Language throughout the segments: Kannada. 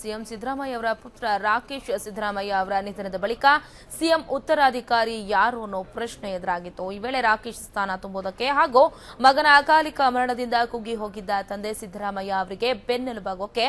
ಸಿಎಂ ಸಿದ್ದರಾಮಯ್ಯ ಅವರ ಪುತ್ರ ರಾಕೇಶ್ ಸಿದ್ದರಾಮಯ್ಯ ಅವರ ನಿಧನದ ಬಳಿಕ ಸಿಎಂ ಉತ್ತರಾಧಿಕಾರಿ ಯಾರು ಅನ್ನೋ ಪ್ರಶ್ನೆ ಎದುರಾಗಿತ್ತು. ಈ ವೇಳೆ ರಾಕೇಶ್ ಸ್ಥಾನ ತುಂಬುವುದಕ್ಕೆ ಹಾಗೂ ಮಗನ ಅಕಾಲಿಕ ಮರಣದಿಂದ ಕುಗ್ಗಿ ಹೋಗಿದ್ದ ತಂದೆ ಸಿದ್ದರಾಮಯ್ಯ ಅವರಿಗೆ ಬೆನ್ನೆಲುಬಾಗೋಕೆ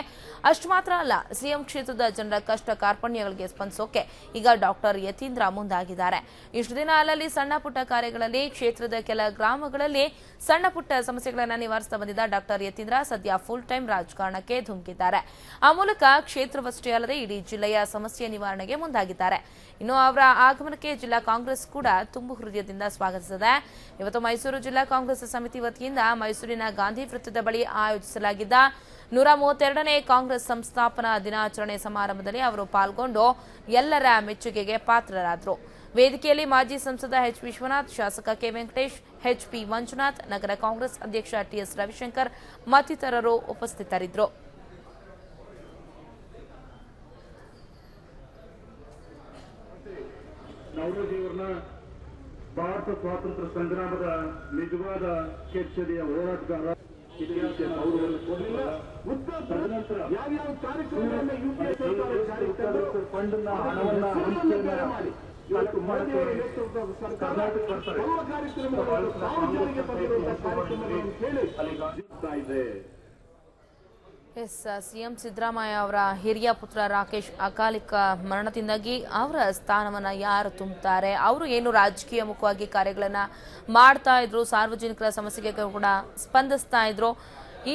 ಅಷ್ಟು ಮಾತ್ರ ಅಲ್ಲ, ಸಿಎಂ ಕ್ಷೇತ್ರದ ಜನರ ಕಷ್ಟ ಕಾರ್ಪಣ್ಯಗಳಿಗೆ ಸ್ಪಂದಿಸೋಕೆ ಈಗ ಡಾಕ್ಟರ್ ಯತೀಂದ್ರ ಮುಂದಾಗಿದ್ದಾರೆ. ಇಷ್ಟು ದಿನ ಅಲ್ಲಲ್ಲಿ ಸಣ್ಣ ಪುಟ್ಟ ಕಾರ್ಯಗಳಲ್ಲಿ ಕ್ಷೇತ್ರದ ಕೆಲ ಗ್ರಾಮಗಳಲ್ಲಿ ಸಣ್ಣ ಪುಟ್ಟ ಸಮಸ್ಯೆಗಳನ್ನು ನಿವಾರಿಸ್ತಾ ಬಂದಿದ್ದ ಡಾಕ್ಟರ್ ಯತೀಂದ್ರ ಸದ್ಯ ಫುಲ್ ಟೈಮ್ ರಾಜಕಾರಣಕ್ಕೆ ಧುಮುಕಿದ್ದಾರೆ. ಆ ಮೂಲಕ ಕ್ಷೇತ್ರವಷ್ಟೇ ಅಲ್ಲದೆ ಇಡೀ ಜಿಲ್ಲೆಯ ಸಮಸ್ಯೆ ನಿವಾರಣೆಗೆ ಮುಂದಾಗಿದ್ದಾರೆ. ಇನ್ನು ಅವರ ಆಗಮನಕ್ಕೆ ಜಿಲ್ಲಾ ಕಾಂಗ್ರೆಸ್ ಕೂಡ ತುಂಬು ಹೃದಯದಿಂದ ಸ್ವಾಗತಿಸಿದೆ. ಇವತ್ತು ಮೈಸೂರು ಜಿಲ್ಲಾ ಕಾಂಗ್ರೆಸ್ ಸಮಿತಿ ವತಿಯಿಂದ ಮೈಸೂರಿನ ಗಾಂಧಿ ವೃತ್ತದ ಬಳಿ ಆಯೋಜಿಸಲಾಗಿದ್ದ ನೂರ ಮೂವತ್ತೆರಡನೇ ಕಾಂಗ್ರೆಸ್ ಸಂಸ್ಥಾಪನಾ ದಿನಾಚರಣೆ ಸಮಾರಂಭದಲ್ಲಿ ಅವರು ಪಾಲ್ಗೊಂಡು ಎಲ್ಲರ ಮೆಚ್ಚುಗೆಗೆ ಪಾತ್ರರಾದರು. ವೇದಿಕೆಯಲ್ಲಿ ಮಾಜಿ ಸಂಸದ ಎಚ್ ವಿಶ್ವನಾಥ್, ಶಾಸಕ K Venkatesh, H P Manjunath, ನಗರ ಕಾಂಗ್ರೆಸ್ ಅಧ್ಯಕ್ಷ ಟಿಎಸ್ ರವಿಶಂಕರ್ ಮತ್ತಿತರರು ಉಪಸ್ಥಿತರಿದ್ದರು. ನವರೋಜಿಯವರನ್ನ ಭಾರತ ಸ್ವಾತಂತ್ರ್ಯ ಸಂಗ್ರಾಮದ ನಿಜವಾದ ಕೆಚ್ಚರಿಯ ಹೋರಾಟಗಾರ ತದನಂತರ ಯಾವ್ಯಾವ ಕಾರ್ಯಕ್ರಮಗಳನ್ನ ಯುಪಿಎ ಸರ್ಕಾರ ಫಂಡ್ನ ಹಣವನ್ನ ಹಂಚಿಕೆಯನ್ನ ಇವತ್ತು ಮಾಡಕ್ಕೆ ಕರ್ನಾಟಕ ಎಲ್ಲ ಕಾರ್ಯಕ್ರಮಗಳು ಕೇಳಿ. ಅಲ್ಲಿ ಇದೆ. ಎಸ್ ಸಿಎಂ ಸಿದ್ದರಾಮಯ್ಯ ಅವರ ಹಿರಿಯ ಪುತ್ರ ರಾಕೇಶ್ ಅಕಾಲಿಕ ಮರಣದಿಂದಾಗಿ ಅವರ ಸ್ಥಾನವನ್ನು ಯಾರು ತುಂಬುತ್ತಾರೆ ಅವರು ಏನು ರಾಜಕೀಯ ಮುಖವಾಗಿ ಕಾರ್ಯಗಳನ್ನು ಮಾಡ್ತಾ ಇದ್ರು? ಸಾರ್ವಜನಿಕರ ಸಮಸ್ಯೆಗೆ ಕೂಡ ಸ್ಪಂದಿಸ್ತಾ ಇದ್ರು.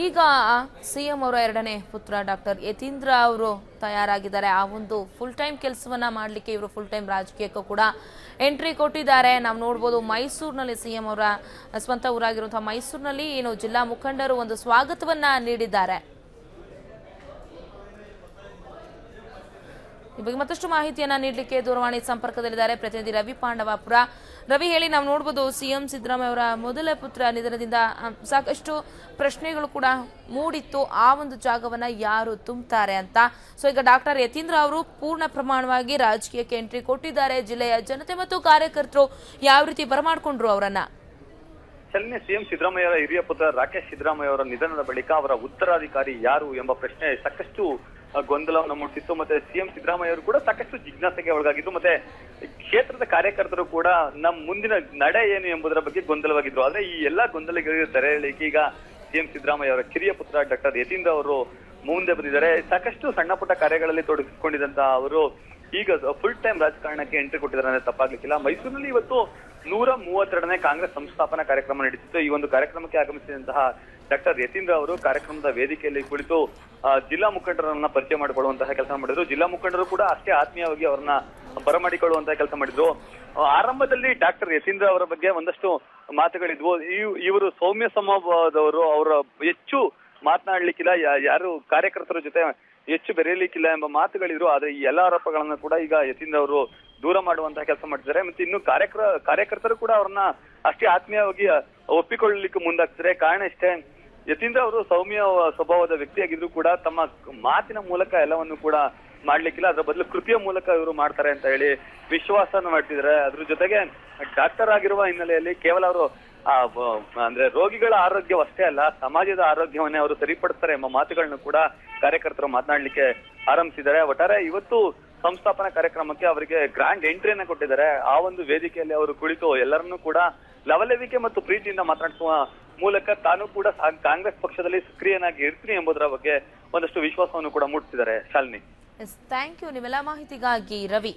ಈಗ ಸಿಎಂ ಅವರ ಎರಡನೇ ಪುತ್ರ ಡಾಕ್ಟರ್ ಯತೀಂದ್ರ ಅವರು ತಯಾರಾಗಿದ್ದಾರೆ. ಆ ಒಂದು ಫುಲ್ ಟೈಮ್ ಕೆಲಸವನ್ನ ಮಾಡಲಿಕ್ಕೆ ಇವರು ಫುಲ್ ಟೈಮ್ ರಾಜಕೀಯಕ್ಕೂ ಕೂಡ ಎಂಟ್ರಿ ಕೊಟ್ಟಿದ್ದಾರೆ. ನಾವು ನೋಡ್ಬೋದು ಮೈಸೂರಿನಲ್ಲಿ ಸಿಎಂ ಅವರ ಸ್ವಂತ ಊರಾಗಿರುವಂತಹ ಮೈಸೂರಿನಲ್ಲಿ ಏನು ಜಿಲ್ಲಾ ಮುಖಂಡರು ಒಂದು ಸ್ವಾಗತವನ್ನ ನೀಡಿದ್ದಾರೆ. ಈ ಬಗ್ಗೆ ಮತ್ತಷ್ಟು ಮಾಹಿತಿಯನ್ನ ನೀಡಲಿಕ್ಕೆ ದೂರವಾಣಿ ಸಂಪರ್ಕದಲ್ಲಿದ್ದಾರೆ ಪ್ರತಿನಿಧಿ ರವಿ ಪಾಂಡವಾಪುರ. ರವಿ ಹೇಳಿ, ನಾವು ನೋಡಬಹುದು ಸಿಎಂ ಸಿದ್ದರಾಮಯ್ಯ ಅವರ ಮೊದಲ ಪುತ್ರ ನಿಧನದಿಂದ ಸಾಕಷ್ಟು ಪ್ರಶ್ನೆಗಳು ಕೂಡ ಮೂಡಿತ್ತು. ಆ ಒಂದು ಜಾಗವನ್ನ ಯಾರು ತುಂಬುತ್ತಾರೆ ಅಂತ. ಸೊ ಈಗ ಡಾಕ್ಟರ್ ಯತೀಂದ್ರ ಅವರು ಪೂರ್ಣ ಪ್ರಮಾಣವಾಗಿ ರಾಜಕೀಯಕ್ಕೆ ಎಂಟ್ರಿ ಕೊಟ್ಟಿದ್ದಾರೆ. ಜಿಲ್ಲೆಯ ಜನತೆ ಮತ್ತು ಕಾರ್ಯಕರ್ತರು ಯಾವ ರೀತಿ ಬರಮಾಡ್ಕೊಂಡ್ರು ಅವರನ್ನ? ಚಲನೆ ಸಿಎಂ ಸಿದ್ದರಾಮಯ್ಯ ಅವರ ಹಿರಿಯ ಪುತ್ರ ರಾಕೇಶ್ ಸಿದ್ದರಾಮಯ್ಯ ಅವರ ನಿಧನದ ಬಳಿಕ ಅವರ ಉತ್ತರಾಧಿಕಾರಿ ಯಾರು ಎಂಬ ಪ್ರಶ್ನೆ ಸಾಕಷ್ಟು ಗೊಂದಲವನ್ನು ಮೂಡಿಸಿತ್ತು. ಮತ್ತೆ ಸಿಎಂ ಸಿದ್ದರಾಮಯ್ಯ ಅವರು ಕೂಡ ಸಾಕಷ್ಟು ಜಿಜ್ಞಾಸೆಗೆ ಒಳಗಾಗಿದ್ದು, ಮತ್ತೆ ಕ್ಷೇತ್ರದ ಕಾರ್ಯಕರ್ತರು ಕೂಡ ನಮ್ಮ ಮುಂದಿನ ನಡೆ ಏನು ಎಂಬುದರ ಬಗ್ಗೆ ಗೊಂದಲವಾಗಿದ್ರು. ಆದ್ರೆ ಈ ಎಲ್ಲಾ ಗೊಂದಲಗಳಿಗೆ ತೆರೆ ಈಗ ಸಿಎಂ ಸಿದ್ದರಾಮಯ್ಯ ಅವರ ಕಿರಿಯ ಪುತ್ರ ಡಾಕ್ಟರ್ ಯತೀಂದ್ರ ಅವರು ಮುಂದೆ ಬಂದಿದ್ದಾರೆ. ಸಾಕಷ್ಟು ಸಣ್ಣ ಪುಟ್ಟ ಕಾರ್ಯಗಳಲ್ಲಿ ತೊಡಗಿಸಿಕೊಂಡಿದ್ದಂತ ಅವರು ಈಗ ಫುಲ್ ಟೈಮ್ ರಾಜಕಾರಣಕ್ಕೆ ಎಂಟ್ರಿ ಕೊಟ್ಟಿದ್ದಾರೆ ಅಂದ್ರೆ ತಪ್ಪಾಗ್ಲಿಕ್ಕಿಲ್ಲ. ಮೈಸೂರಿನಲ್ಲಿ ಇವತ್ತು ನೂರ ಮೂವತ್ತೆರಡನೇ ಕಾಂಗ್ರೆಸ್ ಸಂಸ್ಥಾಪನಾ ಕಾರ್ಯಕ್ರಮ ನಡೆಸಿತ್ತು ಈ ಒಂದು ಕಾರ್ಯಕ್ರಮಕ್ಕೆ ಆಗಮಿಸಿದಂತಹ ಡಾಕ್ಟರ್ ಯತೀಂದ್ರ ಅವರು ಕಾರ್ಯಕ್ರಮದ ವೇದಿಕೆಯಲ್ಲಿ ಕುಳಿತು ಜಿಲ್ಲಾ ಮುಖಂಡರನ್ನ ಪರಿಚಯ ಮಾಡಿಕೊಳ್ಳುವಂತಹ ಕೆಲಸ ಮಾಡಿದ್ರು. ಜಿಲ್ಲಾ ಮುಖಂಡರು ಕೂಡ ಅಷ್ಟೇ ಆತ್ಮೀಯವಾಗಿ ಅವರನ್ನ ಬರಮಾಡಿಕೊಳ್ಳುವಂತಹ ಕೆಲಸ ಮಾಡಿದ್ರು. ಆರಂಭದಲ್ಲಿ ಡಾಕ್ಟರ್ ಯತೀಂದ್ರ ಅವರ ಬಗ್ಗೆ ಒಂದಷ್ಟು ಮಾತುಗಳಿದ್ವು. ಇವ್- ಇವರು ಸೌಮ್ಯ ಸಮಭಾವದವರು ಅವರ ಹೆಚ್ಚು ಮಾತನಾಡ್ಲಿಕ್ಕಿಲ್ಲ. ಯಾರು ಕಾರ್ಯಕರ್ತರ ಜೊತೆ ಹೆಚ್ಚು ಬೆರೆಯಲಿಕ್ಕಿಲ್ಲ ಎಂಬ ಮಾತುಗಳಿದ್ರು. ಆದ್ರೆ ಈ ಎಲ್ಲಾ ಆರೋಪಗಳನ್ನ ಕೂಡ ಈಗ ಯತೀಂದ್ರ ಅವರು ದೂರ ಮಾಡುವಂತಹ ಕೆಲಸ ಮಾಡಿದ್ದಾರೆ ಮತ್ತೆ ಇನ್ನು ಕಾರ್ಯಕ್ರ, ಕಾರ್ಯಕರ್ತರು ಕೂಡ ಅವ್ರನ್ನ ಅಷ್ಟೇ ಆತ್ಮೀಯವಾಗಿ ಒಪ್ಪಿಕೊಳ್ಳಲಿಕ್ಕೆ ಮುಂದಾಗ್ತಾರೆ ಕಾರಣ ಇಷ್ಟೇ, ಯತೀಂದ್ರ ಅವರು ಸೌಮ್ಯ ಸ್ವಭಾವದ ವ್ಯಕ್ತಿಯಾಗಿದ್ರು ಕೂಡ ತಮ್ಮ ಮಾತಿನ ಮೂಲಕ ಎಲ್ಲವನ್ನು ಕೂಡ ಮಾಡ್ಲಿಕ್ಕಿಲ್ಲ. ಅದ್ರ ಬದಲು ಕೃತಿಯ ಮೂಲಕ ಇವರು ಮಾಡ್ತಾರೆ ಅಂತ ಹೇಳಿ ವಿಶ್ವಾಸನ ಮಾಡ್ತಿದ್ದಾರೆ. ಅದ್ರ ಜೊತೆಗೆ ಡಾಕ್ಟರ್ ಆಗಿರುವ ಹಿನ್ನೆಲೆಯಲ್ಲಿ ಕೇವಲ ಅವರು ಅಂದ್ರೆ ರೋಗಿಗಳ ಆರೋಗ್ಯವಷ್ಟೇ ಅಲ್ಲ, ಸಮಾಜದ ಆರೋಗ್ಯವನ್ನೇ ಅವರು ಸರಿಪಡಿಸ್ತಾರೆ ಎಂಬ ಮಾತುಗಳನ್ನು ಕೂಡ ಕಾರ್ಯಕರ್ತರು ಮಾತನಾಡ್ಲಿಕ್ಕೆ ಆರಂಭಿಸಿದ್ದಾರೆ. ಒಟ್ಟಾರೆ ಇವತ್ತು ಸಂಸ್ಥಾಪನಾ ಕಾರ್ಯಕ್ರಮಕ್ಕೆ ಅವರಿಗೆ ಗ್ರ್ಯಾಂಡ್ ಎಂಟ್ರಿಯನ್ನ ಕೊಟ್ಟಿದ್ದಾರೆ. ಆ ಒಂದು ವೇದಿಕೆಯಲ್ಲಿ ಅವರು ಕುಳಿತು ಎಲ್ಲರನ್ನೂ ಕೂಡ ಲವಲವಿಕೆ ಮತ್ತು ಪ್ರೀತಿಯಿಂದ ಮಾತನಾಡಿಸುವ ಮೂಲಕ ತಾನು ಕೂಡ ಕಾಂಗ್ರೆಸ್ ಪಕ್ಷದಲ್ಲಿ ಸಕ್ರಿಯನಾಗಿ ಇರ್ತೀನಿ ಎಂಬುದರ ಬಗ್ಗೆ ಒಂದಷ್ಟು ವಿಶ್ವಾಸವನ್ನು ಕೂಡ ಮೂಡಿಸಿದ್ದಾರೆ. ಶಾಲಿನಿ. ಥ್ಯಾಂಕ್ ಯು ನಿಮ್ಮೆಲ್ಲ ಮಾಹಿತಿಗಾಗಿ ರವಿ.